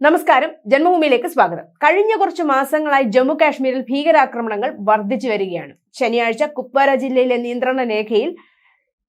നമസ്കാരം. ജന്മഭൂമിയിലേക്ക് സ്വാഗതം. കഴിഞ്ഞ കുറച്ച് മാസങ്ങളായി ജമ്മു കാശ്മീരിൽ ഭീകരാക്രമണങ്ങൾ വർദ്ധിച്ചു വരികയാണ്. ശനിയാഴ്ച കുപ്വാര ജില്ലയിലെ നിയന്ത്രണ രേഖയിൽ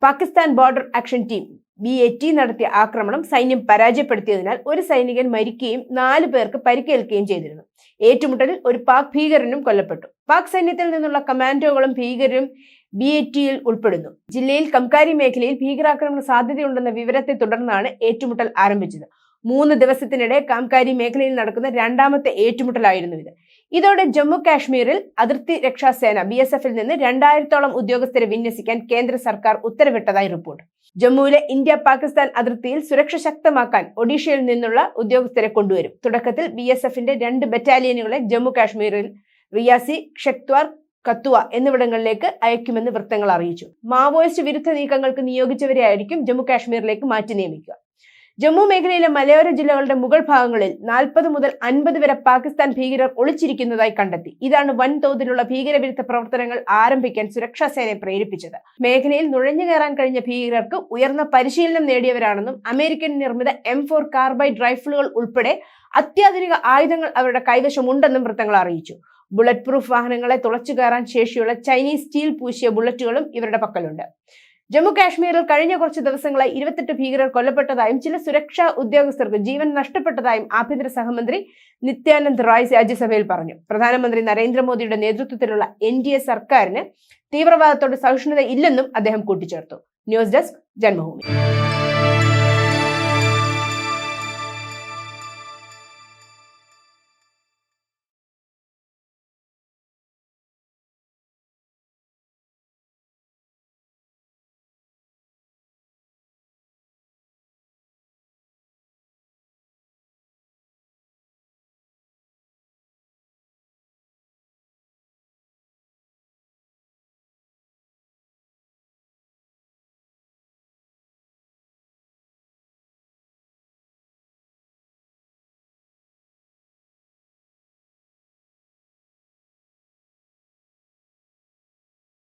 Pakistan border action team B A T നടത്തിയ ആക്രമണം സൈന്യം പരാജയപ്പെടുത്തിയതിനാൽ ഒരു സൈനികൻ മരിക്കുകയും നാല് പേർക്ക് പരിക്കേൽക്കുകയും ചെയ്തിരുന്നു. ഏറ്റുമുട്ടലിൽ ഒരു പാക് ഭീകരനും കൊല്ലപ്പെട്ടു. പാക് സൈന്യത്തിൽ നിന്നുള്ള കമാൻഡോകളും ഭീകരരും ബി എ ടിയിൽ ഉൾപ്പെടുന്നു. ജില്ലയിൽ കംകാരി മേഖലയിൽ ഭീകരാക്രമണ സാധ്യതയുണ്ടെന്ന വിവരത്തെ തുടർന്നാണ് ഏറ്റുമുട്ടൽ ആരംഭിച്ചത്. മൂന്ന് ദിവസത്തിനിടെ കാംകാരി മേഖലയിൽ നടക്കുന്ന രണ്ടാമത്തെ ഏറ്റുമുട്ടലായിരുന്നു ഇത്. ഇതോടെ ജമ്മു കാശ്മീരിൽ അതിർത്തി രക്ഷാസേന ബി എസ് എഫിൽ നിന്ന് രണ്ടായിരത്തോളം ഉദ്യോഗസ്ഥരെ വിന്യസിക്കാൻ കേന്ദ്ര സർക്കാർ ഉത്തരവിട്ടതായി റിപ്പോർട്ട്. ജമ്മുവിലെ ഇന്ത്യ പാകിസ്ഥാൻ അതിർത്തിയിൽ സുരക്ഷ ശക്തമാക്കാൻ ഒഡീഷയിൽ നിന്നുള്ള ഉദ്യോഗസ്ഥരെ കൊണ്ടുവരും. തുടക്കത്തിൽ ബി എസ് എഫിന്റെ രണ്ട് ബറ്റാലിയനുകളെ ജമ്മു കാശ്മീരിൽ റിയാസി ഷെക്ത്വാർ കത്തുവ എന്നിവിടങ്ങളിലേക്ക് അയക്കുമെന്ന് വൃത്തങ്ങൾ അറിയിച്ചു. മാവോയിസ്റ്റ് വിരുദ്ധ നീക്കങ്ങൾക്ക് നിയോഗിച്ചവരെ ആയിരിക്കും ജമ്മു കാശ്മീരിലേക്ക് മാറ്റി നിയമിക്കുക. ജമ്മു മേഖലയിലെ മലയോര ജില്ലകളുടെ മുകൾ ഭാഗങ്ങളിൽ നാൽപ്പത് മുതൽ അൻപത് വരെ പാകിസ്ഥാൻ ഭീകരർ ഒളിച്ചിരിക്കുന്നതായി കണ്ടെത്തി. ഇതാണ് വൻതോതിലുള്ള ഭീകരവിരുദ്ധ പ്രവർത്തനങ്ങൾ ആരംഭിക്കാൻ സുരക്ഷാ സേനയെ പ്രേരിപ്പിച്ചത്. മേഖലയിൽ നുഴഞ്ഞു കയറാൻ കഴിഞ്ഞ ഭീകരർക്ക് ഉയർന്ന പരിശീലനം നേടിയവരാണെന്നും അമേരിക്കൻ നിർമ്മിത എം ഫോർ കാർബൈഡ് റൈഫിളുകൾ ഉൾപ്പെടെ അത്യാധുനിക ആയുധങ്ങൾ അവരുടെ കൈവശമുണ്ടെന്നും വൃത്തങ്ങൾ അറിയിച്ചു. ബുള്ളറ്റ് പ്രൂഫ് വാഹനങ്ങളെ തുളച്ചു കയറാൻ ശേഷിയുള്ള ചൈനീസ് സ്റ്റീൽ പൂശിയ ബുള്ളറ്റുകളും ഇവരുടെ പക്കലുണ്ട്. ജമ്മു കാശ്മീരിൽ കഴിഞ്ഞ കുറച്ച് ദിവസങ്ങളായി ഇരുപത്തെട്ട് ഭീകരർ കൊല്ലപ്പെട്ടതായും ചില സുരക്ഷാ ഉദ്യോഗസ്ഥർക്ക് ജീവൻ നഷ്ടപ്പെട്ടതായും ആഭ്യന്തര സഹമന്ത്രി നിത്യാനന്ദ് റായ് രാജ്യസഭയിൽ പറഞ്ഞു. പ്രധാനമന്ത്രി നരേന്ദ്രമോദിയുടെ നേതൃത്വത്തിലുള്ള എൻ സർക്കാരിന് തീവ്രവാദത്തോട് സഹിഷ്ണുത ഇല്ലെന്നും അദ്ദേഹം കൂട്ടിച്ചേർത്തു. News desk Janmabhumi.